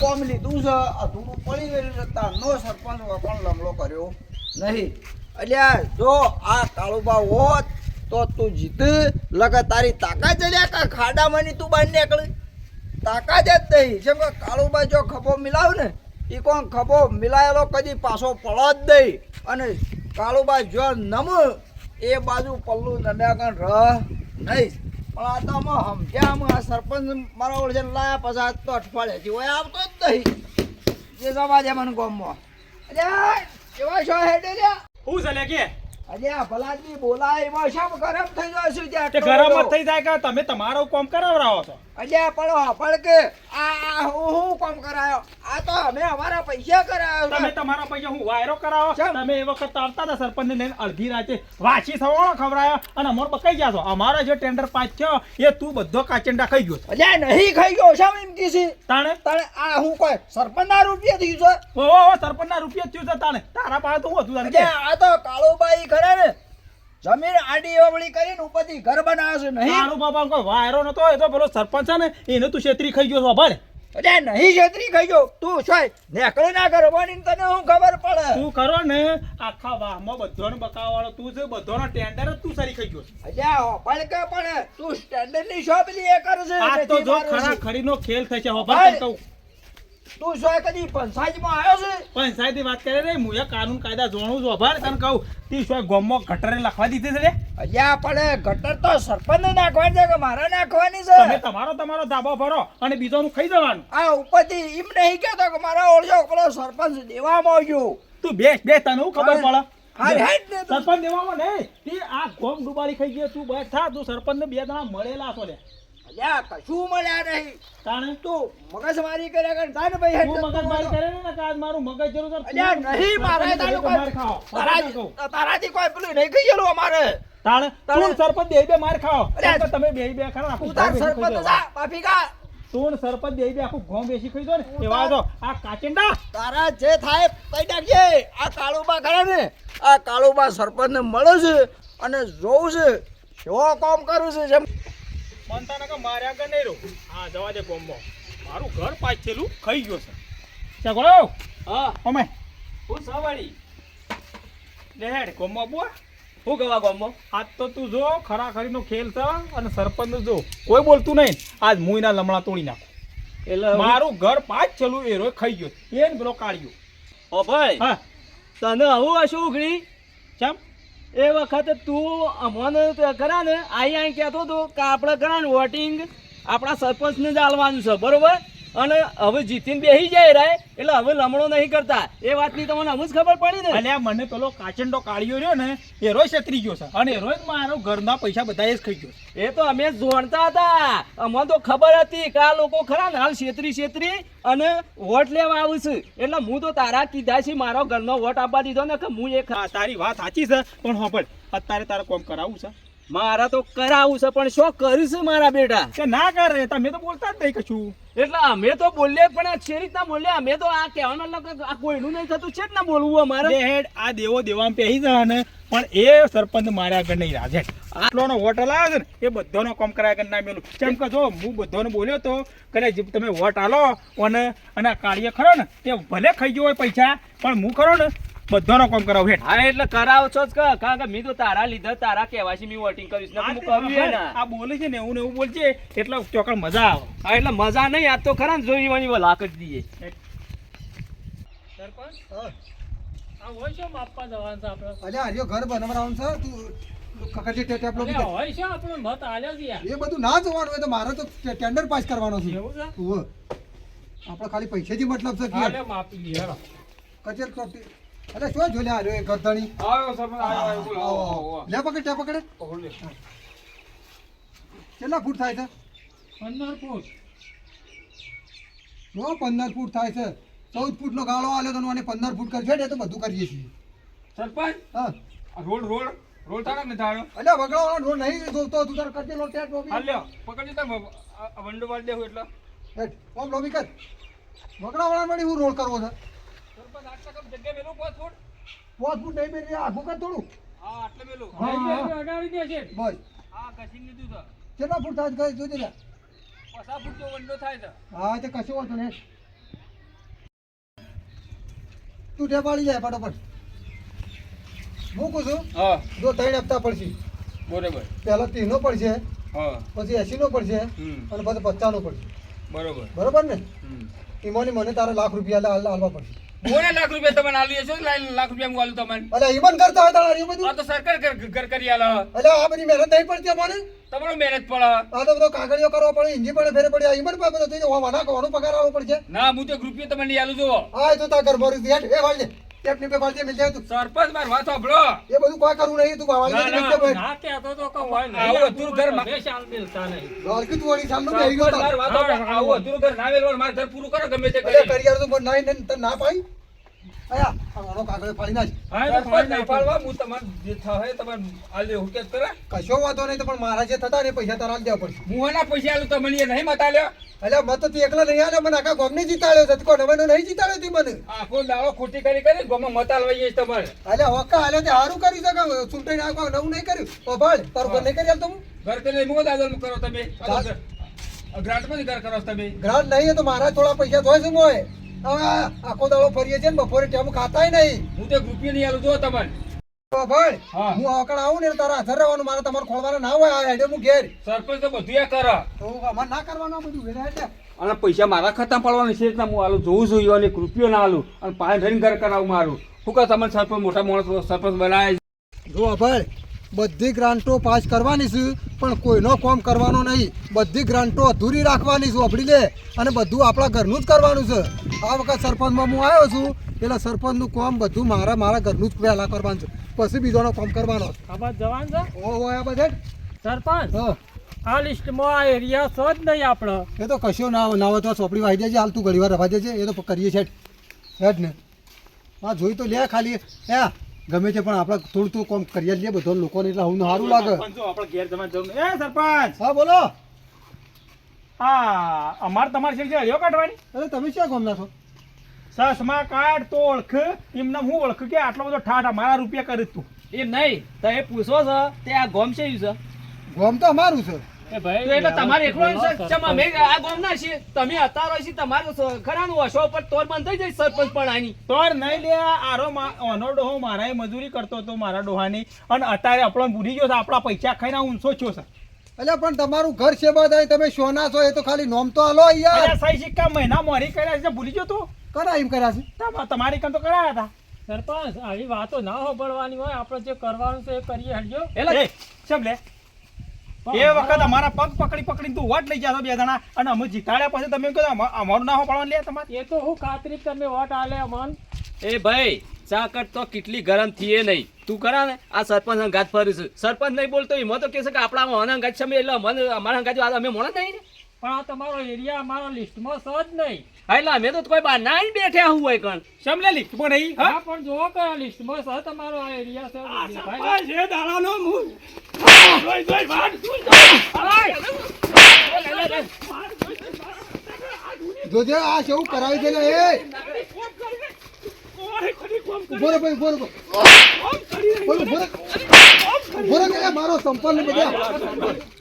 કોમ લીધું છે અધૂરું પડી ગયેલું છે તારનો સરપંચ પણ લમલો કર્યો. નહીં. એટલે જો આ કાળુબા હોત, તો તું જીત, લગા તારી તાકાત જ લ્યા કા ખાડામાં તું બહાર નીકળી? તાકાત જ નહીં. જેમ કે કાળુબા જો ખભો મિલાવ ને એ કોણ ખભો મિલાયેલો કદી પાછો પડો જ નહીં. અને કાળુબા જો નમ, એ બાજુ પલ્લું નમ્યા કણ રહ નહીં. પણ આ તો અમે સમજ્યા સરપંચ મારા ઓળખે લાયા પછી આજ તો અઠવાડિયાથી હોય આવતો જ નહીં. જે સમાજ મને ગમમાં. અરે કેવા છો હેડે લ્યા હું ચાલે લે કે? અરે આ ભલાદની બોલાય એમાં શેમ ગરમ થઈ જાય છે? ત્યાં ગરમ જ થઈ જાય કે તમે તમારું કામ કરાવરાવો છો? અરે પણ પણ કે આ આ હું હું કામ કરાયો? આ તો અમે અમારા પૈસા કરાયો તમે તમારા પૈસા હું વાયરો કરાવો. તમે એ વખત આવતા હતા સરપંચ ને અડધી રાતે વાંચી થવાનો ખવડાયો અને અમાર બકાઈ ગયા છો અમારો જે ટેન્ડર થયો એ તું બધો કાચંડા ખાઈ ગયો. અલ્યા નહીં ખાઈ ગયો શેમ એમ કીધી તાણે? તાણે આ હું કોઈ સરપંચના રૂપિયા થયું છે? ઓ ઓ, ઓ સરપંચ ના રૂપિયા થયું છે તાણે. તારા પાસે તો હું હતું? આ તો કાળુબાઈ ખરા ને. જમીન આડી અવળી કરીને ઉપરથી ઘર બનાવે છે નહીં? તારું બાપા કોઈ વાયરો નતો એ તો પેલો સરપંચ છે ને એને તું છેતરી ખાઈ ગયો છો ભાઈ. અલ્યા નહીં છેતરી ગયો તું શું નેકળી ના કરો. ને તને હું ખબર પડે? તું કરો ને આખા વાહમાં બધાનો બકાવાળો તું છે બધાનો ટેન્ડર જ તું સારી ખાઈ ગયો અલ્યા પણ કે પણ તું સ્ટેન્ડરની શોપ લી એ કરે છે. આ તો જો ખરા. ખરીનો ખેલ થશે હો. ભાઈ કહું. તું શું કદી પંચાયતમાં આવ્યો છે? પંચાયતી વાત કરે રે હું એ કાનૂન કાયદા જોણું છું અભાર તને કહું. તી શું ગોમમાં ગટરે લખવા દીધી છે રે. અલ્યા પણ ગટર તો સરપંચ નાખવાની છે કે મારે નાખવાની તમે તમારો તમારો ધાબો ભરો અને બીજોનું ખાઈ જવાનું. આ ઉપરથી એમ નહીં કહેતો કે મારા ઓળજો પેલો સરપંચ દેવામાં આવ્યો. તું બેસ બેસ તને હું ખબર પડે. સરપંચ દેવામાં નહીં. તે આ ગોમ ડુબાડી ખાઈ ગયો તું. બેઠા તું સરપંચ ને બે જણા મળેલા છો રે અલ્યા કશું મળ્યા નહીં. તાણે? તું મગજમારી કર્યા કર તાને ભાઈ હેડ તું ને તું મગજમારી કરે ને કે મારું મગજ જરૂર અલ્યા નહીં મારે તારું કોઈ ખાઓ. તારાથી તારાથી કોઈ પેલું નહીં કહી ગયેલું અમારે. તાણે? તાણે- તું સરપંચ બે બે માર ખાઓ. અલ્યા, તમે બે બે ખરા આખું તાર બેસી ખાઈ સરપંચ જાઓ. બાપી કા. તું ને સરપંચ બે બે આખું ગામ બેસી ખાઈ જાઓ ને. એવા તો આ કાચિંડા? તારા જે થાય કઈ નાખજે. આ કાળુબા ખરા ને. આ કાળુબા સરપંચને મળે છે અને જોઉં છે. કેવો કામ કરું છે જેમ મનતા નકા માર્યા આગળ નહીં રહું. હા જવા દે ગોમમાં મારું ઘર પાછેલું ખાઈ ગયો છે. ચગડો હા. અમે. હું સવાળી લેડ ગોમ્બો બો હું ગવા ગામમાં? આજ તો તું જો ખરાખરીનો ખેલ છે અને સરપંચ જો. કોઈ બોલતું નહીં. આજ મુઈના લમણા તોડી નાખો. એટલે મારું ઘર પાછ છેલું એ રોજ ખાઈ ગયો. એને પેલો કાઢ્યો. ઓ ભાઈ હા. તને આવું હશું ઉઘડી? ચમ? એ વખતે તું અમને કરા ને આઈ આઈ કહેતો હતો કે આપણે કરા ને વોટિંગ આપણા સરપંચને જ આલવાનું છે, બરોબર? અને હવે જીતીને બેસી જાય રાય એટલે હવે લમણો નહીં કરતા. એ વાતની તમને હમ જ ખબર પડી ને? અલ્યા મને પેલો કાચંડો કાઢ્યો રહ્યો ને એ રોજ છેતરી ગયો છે. અને એરોય મારો ઘરના પૈસા બધા એ જ ખાઈ ગયો એ તો અમે જોણતા હતા. અમને તો ખબર હતી કે આ લોકો ખરા ને હાલ છેતરી છેતરી અને વોટ લેવા આવું છું. એટલે હું તો તારા કીધા છે મારો ઘરનો વોટ આપવા દીધો ને કે હું એ તારી વાત સાચી છે પણ હોંભળ અત્યારે તારે કોમ કરાવવું છે? મારા તો કરાવું છે પણ શું કર્યું છે મારા બેટા? કે ના કરે તમે તો બોલતા જ નહીં કશું. એટલે અમે તો બોલીએ, પણ આ છે રીતના બોલ્યા અમે તો આ કહેવાનો મતલબ આ કોઈનું નહીં થતું. છે જ ના બોલવું અમારે? હેડ, આ દેવો દેવામાં પહેરી જવા ને પણ એ સરપંચ માર્યા આગળ નહીં રાજે આટલોનો વોટ લાવ્યો છે ને, એ બધાનો કામ કરાય આગળ ના મેલું. કેમ કે જો, હું બધાને બોલ્યો તો, કદાચ તમે વોટ આલો અને અને આ કાર્ય ખરો ને, તે ભલે ખાઈ ગયો હોય પૈસા, પણ હું ખરો ને બધાનો કામ કરાવ હેઠ. હા એટલે કરાવો છો જ કે. કારણ કે મેં તો તારા લીધા તારા કહેવાથી મેં વોટિંગ કરીશ ને હું એ ના આ બોલે છે ને એવું ને એવું બોલજે એટલે ચોકડ મજા આવે. હા એટલે મજા નહીં આ તો ખરા ને જોઈ વણી વલા કરી દઈએ. સરપંચ? આ હોય છે માપવા જવાનું છે આપણે? અલ્યા હરિયો ઘર બનાવવાનું છે? તું ટેપ ટેપ હોય છે આપણો મત આલ્યો છે એ બધું ના જોવાનું હોય તો મારે તો ટેન્ડર પાસ કરવાનો છે. એવું છે? આપણે ખાલી પૈસાથી મતલબ છે કે માપી કચેર પ્રોપર્ટી અરે શું જોલ્યા હરિયો એ આવો લે પકડ ત્યાં પકડે. કેટલા ફૂટ થાય છે? પંદર ફૂટ. જો પંદર ફૂટ થાય છે. ચૌદ ફૂટનો ગાળો આલ્યો તો અને પંદર ફૂટ કરશે ને તો બધું કરીએ છીએ. સરપંચ? હા. રોડ રોડ રોડ તારા ને તારો અલ્યા વગડાવાળો રોડ નહીં જોતો તું. તાર કરજે લો ટેટ લોબી હાલ્યો પકડી તમે. વંડો વાળ દેવું એટલે. હેઠ, ઓમ લોબી કર. વગડાવાળા મળી હું રોડ કરવો છે. પાંચ ફૂટ? નહીં મેળવી આખું કર થોડું. હા આટલે મેલું. હા, હા. અડાડી દે છે. બસ. હા કસી લીધું છે. કેટલા ફૂટ થાય છે જોજે લે પચાસ ફૂટ તો વંડો થાય છે. હા તે કશું વાંધો તું ઢેપાડી જાય ફટાફટ. હું કહું છું હા. જો ત્રણ હપ્તા પડશે. બરોબર. પહેલા ત્રીસનો પડશે હા. પછી એંશીનો પડશે હમ. અને પછી પચાસનો પડશે. બરોબર. બરોબર ને? એમાં ઈમાની મને તારે લાખ રૂપિયા હાલ- હાલવા પડશે. મોને લાખ રૂપિયા તમને આલી છો લાખ રૂપિયા હું આલું તમને. અલે ઈમન કરતા હતા તારે એ બધું? આ તો સરકાર ઘર કરી આલે. અલે આ બધી મહેનત નહીં પડતી અમારે? તમારો મહેનત પડે. આ તો બધો કાગળિયો કરવો પડે હિન્દી પડે ફેરે પડે. આ ઈમાન પાસે બધો થઈ વાના કોનો પગાર આવવો પડશે? ના હું તો રૂપિયા રૂપિયો તમને નહીં આલું જો આ તો તા ઘર ભરી હેઠ એ વાળજે ટેપની પે વાળજે મિલ જાય તું. સરપંચ માર વાત સાંભળો. એ બધું કોઈ કરવું નહીં તું વાળજે ના, મિલ જાય ના કહેતો તો કો હોય નહીં. આવો તું ઘર માં- હંમેશા મિલતા નહીં. લાલકી તું વળી સામનો બેહી ગયો સરપંચ માર વાત સાંભળો. આવું અધૂરું ઘર ના વેલવાનું મારે ઘર પૂરું કરો ગમે તે કરી કરી. યાર તો પણ નહીં ને ના પાઈ આયા આનો કાગળ ફાડી નાખ હા, તો સરપંચ નહીં પાડવા હું તમારે જે થાય તમારે આલી દેવું. કરે કશો વાંધો નહીં તો પણ મારા જે થતા ને પૈસા તારા આલી દેવા પડશે. હું એના પૈસા આલું તમને એ નહીં મત આલ્યો અલ્યા મત તું એકલા નહીં આલ્યો મને આખા ગામને જીતાડ્યો છે. કોણ હવે નહીં જીતાડ્યો તી મને? આખો દાડો ખોટી કરી કરી ગોમાં મત આલવાઈ જઈશ તમારે. અલ્યા હોકા આલ્યો તે હારું કરી શકે. ચૂંટણી નાખવા નવું નહીં કર્યું. તો ભાળ તારું ઘર નહીં કરી તું ઘર કરી દાદલ કરો તમે? ગ્રાન્ટ ઘર કરો તમે. ગ્રાન્ટ નહીં તો મારા થોડા પૈસા ધોય છે મોય આખો દાડો ફરીએ છે ને બપોરે ટેમ ખાતાય નહીં. હું તો ગ્રુપી નહીં આલું જો તમારે. ઓ ભાળ હા. આવકણ આવું ને તારા હાજર રહેવાનું મારે તમારે ખોલવાના ના હોય આ હેડે હું ઘેર. સરપંચ તો બધું એ કરે. તો અમારે ના કરવાનું બધું વેરા હેડે અને પૈસા મારા ખાતા પડવાના છે એટલે હું આલું જોઉં જોઈએ અને એક ના આલું. અને પાંચ ધરીને ઘર કરાવું મારું. શું કહે તમને સરપંચ મોટા માણસ સરપંચ બનાવે જો ભાઈ બધી ગ્રાન્ટો પાસ કરવાની છે પણ કોઈનો કોમ કરવાનો નહીં. બધી ગ્રાન્ટો અધૂરી રાખવાની છે આપણી લે અને બધું આપણા ઘરનું જ કરવાનું છે. આ વખત સરપંચમાં હું આવ્યો છું એટલે સરપંચનું કોમ બધું મારા મારા ઘરનું જ પહેલાં કરવાનું છે. પછી બીજોનો કોમ કરવાનો જવાનું છે? ઓ આ બધે સરપંચ? હા. આ લિસ્ટમાં આ એરિયા છો જ નહીં આપણો. એ તો કશો ના ના તો ચોપડી વાઈ દેજે હાલ તું ઘડી વાર રવા દેજે એ તો કરીએ છે હેડ ને હા જોઈ તો લે ખાલી. હે ગમે તે પણ આપણે થોડું થોડું કામ કરીએ લઈએ લે બધા લોકોને એટલે હું સારું લાગે. સરપંચ આપણે ઘેર જવા જરૂર એ સરપંચ! હા બોલો. હા અમારે તમારી શેર છે હરિયો કાઢવાની? અરે તમે ક્યાં ગમના છો? સસમા કાઢ તો ઓળખ. એમને હું ઓળખ કે આટલો બધો ઠાઠ અમારા રૂપિયા કરી તું. એ નહીં તો એ પૂછો છે તે આ ગોમ છે ગોમ છે? ગામ તો અમારું છે. એટલે તમારે એકલો જ છે? ચમ અમે આ ગોમ ના છીએ? તમે અતારો છીએ તમારે ખરાનું હશો પર તોર બંધ થઈ જાય સરપંચ પણ આની. તોર નહીં લે આરો ઓનો ડોહો મારા મજૂરી કરતો હતો મારા ડોહાની. અને અત્યારે આપણો ભૂલી ગયો છે આપણા પૈસા ખાઈને ઊંચો થયો છે. એટલે પણ તમારું ઘર છે બધા તમે સોના છો એ તો ખાલી નોમ તો હાલો યાર સહી સિક્કા મહિના મોરી કર્યા છે ભૂલી ગયો તું? કરા એમ કર્યા છે? તમા- તમારી કામ તો કરાયા હતા. સરપંચ આવી વાતો ના હોબળવાની હોય આપણે જે કરવાનું છે એ કરીએ હરજો એટલે ચમ લે. એ વખત અમારા પગ પકડી પકડીને તું વોટ લઈ જતો બે જણા. અને અમે જીતાડ્યા પછી તમે કહો અમારું ના હોપાડવાનું લે તમારે. એ તો હું ખાતરી તમે વોટ આલે અમન. એ ભાઈ ચાકટ તો કેટલી ગરમ થઈએ નહીં. તું કરા ને આ સરપંચ અંગાત ફરી સરપંચ નહીં બોલતો એમાં તો કહેશે કે આપણા અંગાત છે એટલે મને અમારા અંગાત અમે મોણા નહીં ને. પણ આ તમારો એરિયા અમારા લિસ્ટમાં છે જ નહીં. એટલે અમે તો કોઈ બહાર ના બેઠ્યા હું હોય કણ. સમલે લે પણ નહીં હા? પણ જોવો કે લિસ્ટમાં છે તમારો આ એરિયા છે. દાડાનો જોજે આ કેવું કરાવી દે એ! રે ભાઈ બોલો બોલો. રે કે મારો સંપન્ન બધા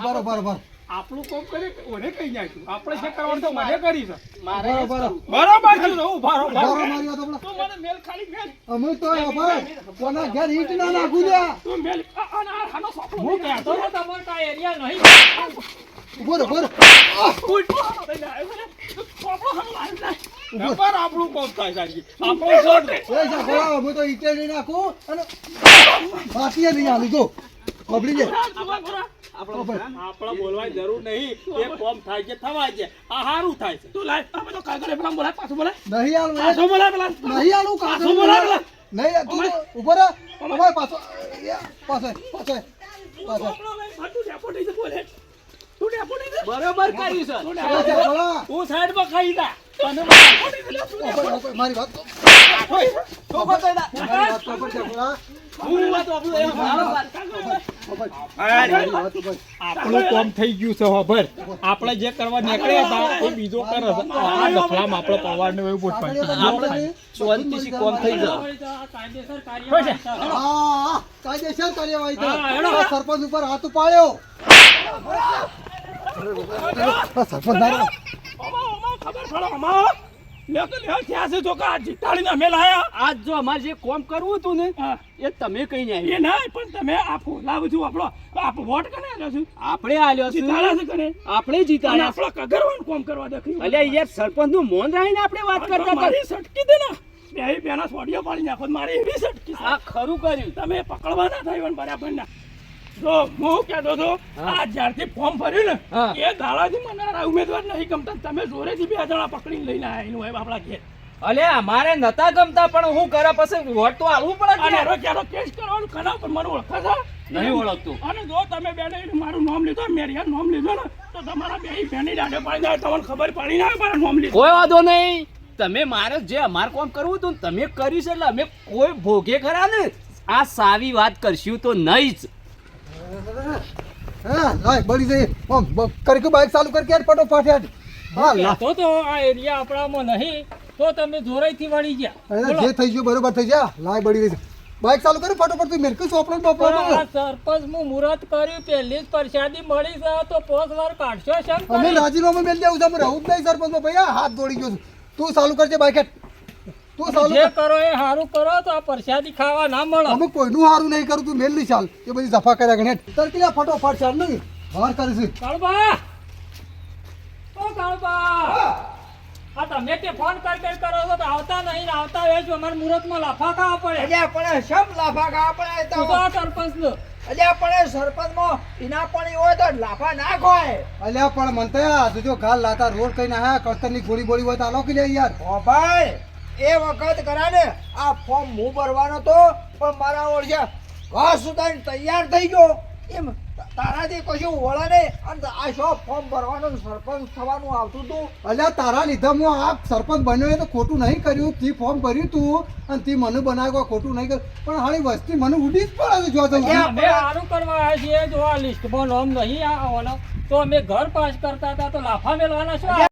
બરો બરો બરો. આપણું કોમ કરે ઓને જાય નાખ્યું? આપણે છે કરવાનું તો મને કરી છે. બરો બરો બરોબર છે હું ભારો ભારો બરો તો રહો. તું મને મેલ ખાલી મેલ. અમે તો ભાઈ કોના ઘેર ઈટ ના નાખું તું મેલ. આ- આ- હાનો આનો હું કહેતો તો તમારો કા એરિયા નહીં. ઊભો રે ઊભો રે ઉપર આપણું કોમ થાય સાહેબ આપણો શોટ એ જા બોલાવો અમે તો ઈંટે નાખું. અને બાકી નહીં આલી જો. જાય આપણે બોલવાની જરૂર નહીં એ કોમ થાય છે થવાય છે આ હારું થાય છે તું લાય આ બધો કાગળ પેલા બોલાય પાછું બોલાય નહીં આલું પાછું બોલાય પેલા નહીં આલું પાછું બોલાય પેલા નહીં તું તો ઊભો રે ઊભો પાછો પાછો પાછો પાછો તું બોલે તું બરોબર કર્યું છે તું. હું સાઈડમાં ખાઈ જા તું મારી વાત તો તો તો ઉપર. હું વાત આપણું આપણું કોમ થઈ ગયું છે હોભર આપણે જે કરવા નીકળ્યા હતા એ બીજો કરે. છે આ દફલામાં પવાર પવારને એવું આપણે શાંતિથી કોમ થઈ ગયો કાયદેસર કાર્યવાહી સરપંચ ઉપર હાથ ઉપાડ્યો. સરપંચ ખબર પડો અમાર તો છે જો આ જીતાડીને અમે લાયા? આજ જો અમારે જે કોમ કરવું હતું ને એ તમે કઈ નહીં એ નહીં પણ તમે આ ફોલા બધું આપણો આપ વોટ કને આલ્યો છું? આપણે આલ્યો છે. જીતાડ્યા છે કને આપણે અને આપણો કગરવાનું કોમ કરવા દેખ્યું અલ્યા યાર સરપંચનું મોન રહીને આપણે વાત કરતા મારી સટકી દે ને. બે બેના સોડિયો પાડી નાખો મારી એવી સટકી છે. આ ખરું કર્યું. તમે પકડવા ના થાય બરાબર ના. જો હું કહેતો હતો આ જ્યારથી ફોર્મ ભર્યું ને એ દાડાથી મને આ ઉમેદવાર નહીં ગમતા. તમે જોરેથી બે જણા પકડીને લઈને એનું હોય આપણા ઘેર. અલ્યા અમારે નતા ગમતા પણ હું કરે પછી વોટ તો આલવું પડે અને ક્યારો કેસ કરવાનું ખરા પણ મને ઓળખે છે? નહીં ઓળખતું. અને જો તમે બેને મારું નામ લીધો મેરિયા નામ લીધો ને તો તમારા બે બેની દાડે પાડી જાય તમને ખબર પડી ના મારા નામ લીધું. કોઈ વાંધો નહીં. તમે મારે જે અમારે કોમ કરવું હતું તમે કર્યું છે એટલે અમે કોઈ ભોગે ખરા ને. આ સાવી વાત કરશું તો નહીં જ. હા લાય બળી જઈ ઓમ કરી કે ચાલુ કરી ક્યારે હેડ હા લાતો તો આ એરિયા આપણામાં નહીં તો તમે જોરાઈથી વળી ગયા. જે થઈ ગયું બરોબર થઈ ગયા. લાય બળી ગઈ બાઇક ચાલુ કરી ફટોફટ તું મેરકી સોપડો પણ સરપંચ હું મુહૂર્ત કર્યું પહેલી જ પ્રસાદી મળી છે તો પોસ વાર કાઢશો શેમ અમે? રાજીનામું મેલ દેવું છે અમે રહું જ નહીં ભાઈ હાથ દોડી ગયો છું. તું ચાલુ કરજે બાઈક હેડ તું ચાલુ જે કરો. એ સારું કરો તો આ પ્રસાદી ખાવા ના મળે. અમે કોઈનું હારું નહીં કરું તું મેલ ચાલ. એ બધી જફા કર્યા ગણે. તરકી ફટોફટ ચાલ નહીં. વાર કરીશું કાળુબા! ઓ કાળુબા! આ તમે તે ફોન કર કર કરો છો તો આવતા નહીં આવતા હોય જો અમારે મુહૂર્તમાં લાફા ખાવા પડે. અલ્યા પણ શમ લાફા ખાવા પડે તો? તો સરપંચ નો અલ્યા પણ સરપંચમાં ઇના પાણી હોય તો લાફા ના ખોય અલ્યા પણ મનતા તું જો ગાલ લાતા રોડ કઈ ના કસ્તરની ગોળી બોળી હોય તો આલો કે લે યાર. ઓ ભાઈ એ વખત કરાને આ ફોર્મ હું ભરવાનો તો પણ મારા ઓળખ્યા વાસુદાન તૈયાર થઈ ગયો. એમ તારાથી કશું વળે નહીં. અને આ શો ફોર્મ ભરવાનું સરપંચ થવાનું આવતું હતું? અલ્યા તારા લીધે હું આ સરપંચ બન્યો એ તો ખોટું નહીં કર્યું. તી ફોર્મ ભર્યું તું અને તી મને બનાવ્યો ખોટું નહીં કર્યું. પણ હાળી વસ્તી મને ઉડી જ પડે છે જો તો અમે સારું કરવા આવ્યા છીએ. જો આ લિસ્ટમાં નામ નહીં આવવાનો તો અમે ઘર પાસ કરતા હતા તો લાફા મેળવાના શું આ?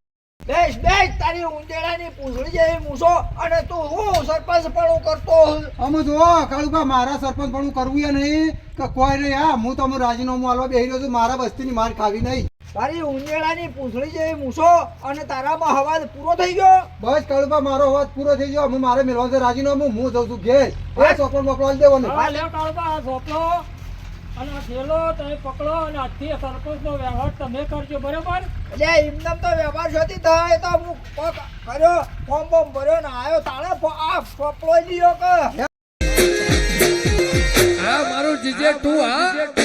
બેસ બેસ તારી ઉંદેડાની પૂંછડી જેવી મૂછો અને તું હું સરપંચ પણ કરતો અમે જો કાળુભા મારા સરપંચ પણ કરવું એ નહીં. કે કોઈ નહીં હા હું તમે રાજીનામું હાલવા બેહી રહ્યો છું મારા વસ્તીની માર ખાવી નહીં. તારી ઉંદેડાની પૂંછડી જેવી મૂછો અને તારામાં હવાજ પૂરો થઈ ગયો? બસ કાળુભા મારો અવાજ પૂરો થઈ ગયો. હું મારે મેળવાનું રાજીનામું. હું જઉં છું ઘેર. ચોપડ બપડો આલી દેવાનું. હા, લે કાળુભા આ સોપલો અને આ થેલો તમે પકડો અને આજથી સરપંચનો વ્યવહાર તમે કરજો બરાબર? એટલે એમને તો વ્યવહાર જોતી થાય તો હું કર્યો ફોર્મ બોમ ભર્યો ને આવ્યો તાણે આ ફોપલો લીયો કે. હા મારું જીજે તું હા?